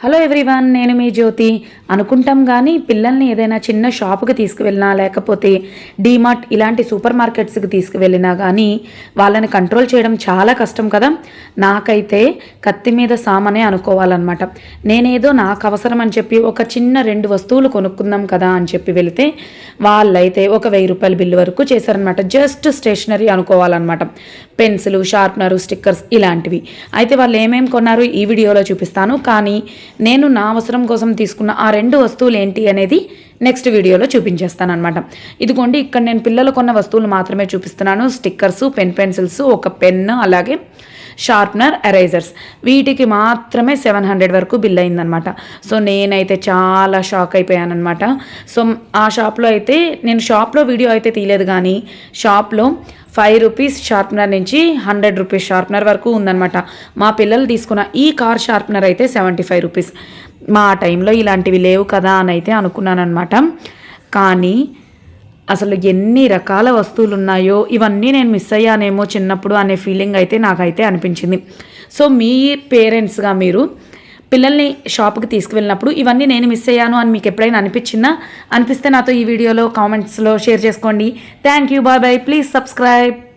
Hello everyone నేను మీ జ్యోతి. అనుకుంటాం కానీ పిల్లల్ని ఏదైనా చిన్న షాపుకి తీసుకువెళ్ళినా లేకపోతే డీమార్ట్ ఇలాంటి సూపర్ మార్కెట్స్కి తీసుకువెళ్ళినా కానీ వాళ్ళని కంట్రోల్ చేయడం చాలా కష్టం కదా. నాకైతే కత్తి మీద సామనే అనుకోవాలన్నమాట. నేనేదో నాకు అవసరం అని చెప్పి ఒక చిన్న రెండు వస్తువులు కొనుక్కుందాం కదా అని చెప్పి వెళితే వాళ్ళైతే ఒక వెయ్యి రూపాయల బిల్లు వరకు చేశారనమాట జస్ట్ స్టేషనరీ అనుకోవాలన్నమాట. పెన్సిల్ షార్ప్నరు స్టిక్కర్స్ ఇలాంటివి. అయితే వాళ్ళు ఏమేమి కొన్నారు ఈ వీడియోలో చూపిస్తాను. కానీ నేను నా అవసరం కోసం తీసుకున్న ఆ రెండు వస్తువులు ఏంటి అనేది నెక్స్ట్ వీడియోలో చూపించేస్తాను అనమాట ఇదిగోండి ఇక్కడ నేను పిల్లలు కొన్న వస్తువులు మాత్రమే చూపిస్తున్నాను. స్టిక్కర్స్ పెన్ పెన్సిల్స్ ఒక పెన్ అలాగే షార్ప్నర్ ఎరేజర్స్. వీటికి మాత్రమే సెవెన్ హండ్రెడ్ వరకు బిల్ అయిందనమాట సో నేనైతే చాలా షాక్ అయిపోయానమాట సో ఆ షాప్లో అయితే నేను షాప్లో వీడియో అయితే తీయలేదు కానీ షాప్లో ఫైవ్ రూపీస్ షార్ప్నర్ నుంచి హండ్రెడ్ రూపీస్ షార్ప్నర్ వరకు ఉందన్నమాట. మా పిల్లలు తీసుకున్న ఈ కార్ షార్ప్నర్ అయితే సెవెంటీ ఫైవ్ రూపీస్. మా టైంలో ఇలాంటివి లేవు కదా అని అయితే అనుకున్నాను అనమాట కానీ అసలు ఎన్ని రకాల వస్తువులు ఉన్నాయో ఇవన్నీ నేను మిస్ అయ్యానేమో చిన్నప్పుడు అనే ఫీలింగ్ అయితే నాకైతే అనిపించింది. సో మీ పేరెంట్స్గా మీరు పిల్లల్ని షాప్కి తీసుకువెళ్ళినప్పుడు ఇవన్నీ నేను మిస్ అయ్యాను అని మీకు ఎప్పుడైనా అనిపించిందా? అనిపిస్తే నాతో ఈ వీడియోలో కామెంట్స్లో షేర్ చేసుకోండి. Thank you. Bye bye. Please subscribe.